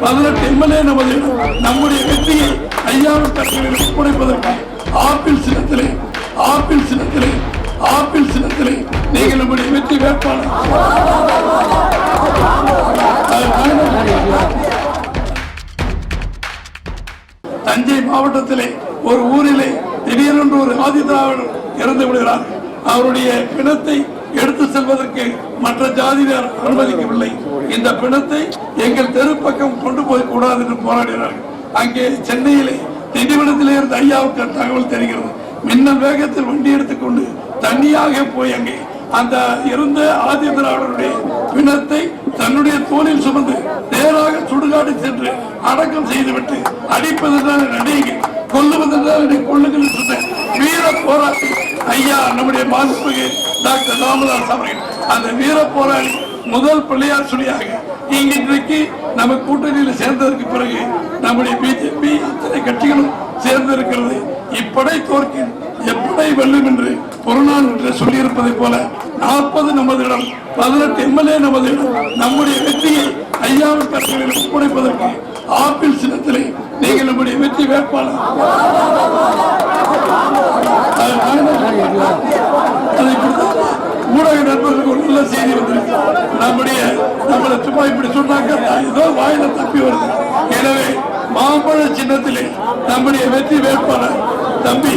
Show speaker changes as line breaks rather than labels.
பதினெட்டு எம்எல்ஏ நமது நம்முடைய வெற்றியை ஐயாவின் கட்சிகளில் ஒப்படைப்பதற்கு ஆப்பிள் சின்னத்திலே ஆப்பிள் சின்னத்திலே ஆப்பிள் சின்னத்திலே நீங்கள் நம்முடைய வெற்றி வேட்பாளர். தஞ்சை மாவட்டத்திலே ஒரு ஊரிலே திடீரென்று ஒரு ஆதிதிராவிடர் இறந்து விடுகிறார். அவருடைய பிணத்தை எடுத்து செல்வதற்கு மற்ற ஜாதியினர் அனுமதிக்கவில்லை. இந்த பிணத்தை எங்கள் தெரு பக்கம் கொண்டு போய் கூடாது என்று போராடினார்கள். அங்கே சென்னையிலே திண்டிவனத்திலே இருந்து ஐயாவுக்கு தகவல் தெரிகிறது. மின்னல் வேகத்தில் வண்டி எடுத்துக்கொண்டு தண்ணியாக போய் அங்கே அந்த இருந்த ஆதி திராவிடருடைய பிணத்தை தன்னுடைய தோளில் சுமந்து நேராக சுடுகாடு சென்று அடக்கம் செய்துவிட்டு அடிப்பதென்றால் நடிகை கொல்லுவதுதான் என்னை கொள்ளுங்கள் சொன்ன வீர போராட்டம் ஐயா நம்முடைய மாண்புமிகு டாக்டர் ராமதாஸ் அவர்கள். அந்த வீர போராளி முதல் பிள்ளையார் சுழியாக இங்கு இன்றைக்கு நம்ம கூட்டணியில் சேர்ந்ததற்கு பிறகு நம்முடைய பிஜேபி இத்தனை கட்சிகளும் சேர்ந்திருக்கிறது. இப்படை தோற்கின் எப்படை வெல்லும் என்று புறநான் என்று சொல்லியிருப்பதை போல நாற்பது நமது இடம் பதினெட்டு எம்எல்ஏ நமது இடம் நம்முடைய வெற்றியை ஐயாவின் கட்சிகளில் ஒப்படைப்பதற்கு ஆப்பிள் சின்னத்திலே நீங்கள் நம்முடைய வெற்றி வேட்பாளர். நண்பர்களுக்கு ஒரு நல்ல செய்தி வந்திருக்கு நம்முடைய நம்மளை சும்மா இப்படி சொன்னாக்க ஏதோ வாயில தப்பி வருது. எனவே மாம்பழ சின்னத்திலே நம்முடைய வெற்றி வேட்பாளர் தம்பி